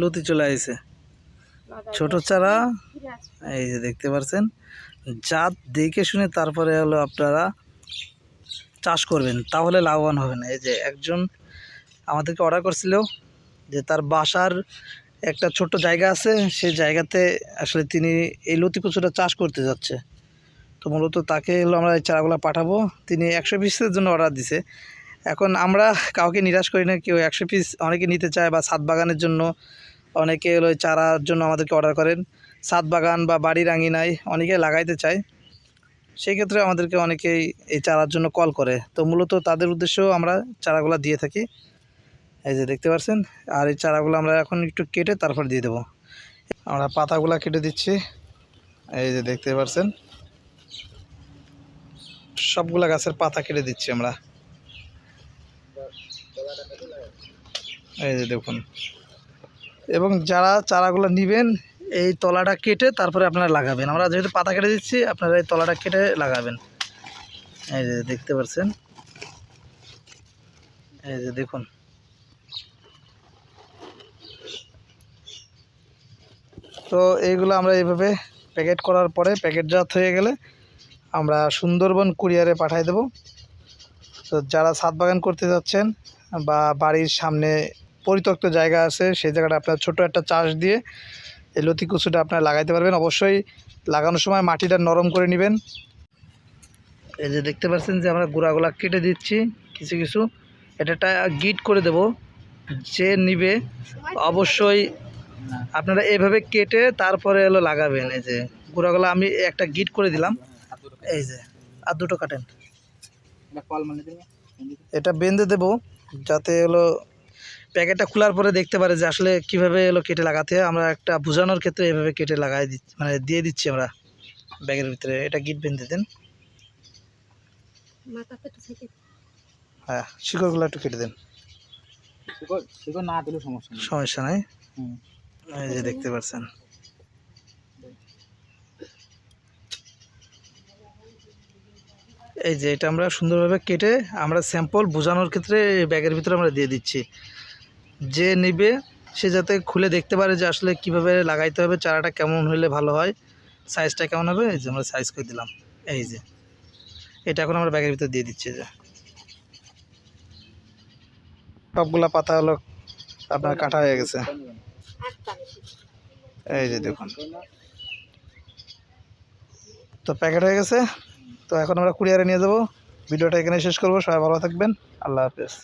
লতি চলে আসছে ছোট চারা এই যে দেখতে পাচ্ছেন জাত দেখে শুনে তারপরে হলো আপনারা চাষ করবেন তাহলে লাভবান হবেন। এই যে একজন আমাদেরকে অর্ডার করছিল যে তার বাসার একটা ছোট্ট জায়গা আছে সেই জায়গাতে আসলে তিনি এই লতি কচুটা চাষ করতে যাচ্ছে। তো মূলত তাকে হলো আমরা এই চারাগুলো পাঠাবো। তিনি একশো পিসের জন্য অর্ডার দিছে। এখন আমরা কাউকে নিরাশ করি না, কেউ একশো পিস অনেকে নিতে চায় বা সাত বাগানের জন্য। অনেকে হলো চারার জন্য আমাদেরকে অর্ডার করেন। সাত বাগান বা বাড়ির আঙিনায় অনেকে লাগাইতে চায়। সেই ক্ষেত্রে আমাদেরকে অনেকেই এই চারার জন্য কল করে। তো মূলত তাদের উদ্দেশ্যেও আমরা চারাগুলো দিয়ে থাকি। এই যে দেখতে পাচ্ছেন আর এই চারাগুলো আমরা এখন একটু কেটে তারপর দিয়ে দেবো। আমরা পাতাগুলো কেটে দিচ্ছি। এই যে দেখতে পাচ্ছেন সবগুলা গাছের পাতা কেটে দিচ্ছি আমরা। এই যে দেখুন। এবং যারা চারাগুলো নেবেন, এই তলাটা কেটে তারপরে আপনারা লাগাবেন। আমরা যেহেতু পাতা কেটে দিচ্ছি, আপনারা এই তলাটা কেটে লাগাবেন। এই যে দেখতে পাচ্ছেন? এই যে দেখুন। তো এইগুলো আমরা এইভাবে প্যাকেট করার পরে প্যাকেটজাত হয়ে গেলে আমরা সুন্দরবন কুরিয়ারে পাঠিয়ে দেব। তো যারা ছাদ বাগান করতে যাচ্ছেন বা বাড়ির সামনে পরিত্যক্ত জায়গা আছে সেই জায়গাটা আপনার ছোট একটা চাষ দিয়ে এই লতি কুচুটা আপনারা লাগাইতে পারবেন। অবশ্যই লাগানোর সময় মাটিটা নরম করে নেবেন। এই যে দেখতে পাচ্ছেন যে আমরা গুঁড়াগুলা কেটে দিচ্ছি কিছু কিছু। এটা একটা গিট করে দেব যে নিবে অবশ্যই আপনারা এভাবে কেটে তারপরে এলো লাগাবেন। এই যে গুঁড়াগুলো আমি একটা গিট করে দিলাম। এই যে আর দুটো কাটেন। এটা বেঁধে দেব যাতে হলো প্যাকেটটা খোলার পরে দেখতে পারে যে আসলে কীভাবে এলো কেটে লাগাতে। হয় আমরা একটা বোঝানোর ক্ষেত্রে এভাবে কেটে লাগাই দিচ্ছি মানে দিয়ে দিচ্ছি আমরা ব্যাগের ভিতরে। এটা গিট বেঁধে দেন। হ্যাঁ শিকড়গুলো একটু কেটে দেন। সমস্যা সমস্যা নাই? এই যে দেখতে পাচ্ছেন। এই যে এটা আমরা সুন্দরভাবে কেটে আমরা স্যাম্পল বোঝানোর ক্ষেত্রে এই ব্যাগের ভিতরে আমরা দিয়ে দিচ্ছি। যে নেবে, সে যাতে খুলে দেখতে পারে যে আসলে কীভাবে লাগাইতে হবে, চারাটা কেমন হলে ভালো হয় সাইজটা কেমন হবে, এই যে আমরা সাইজ করে দিলাম। এই যে, এটা এখন আমরা ব্যাগের ভিতরে দিয়ে দিচ্ছি যে। সবগুলা পাতা হলো আপনার কাটা হয়ে গেছে। এই যে দেখুন। তো প্যাকেট হয়ে গেছে। তো এখন আমরা কুরিয়ারে নিয়ে যাব। ভিডিওটা এখানে শেষ করব। সবাই ভালো থাকবেন। আল্লাহ হাফেজ।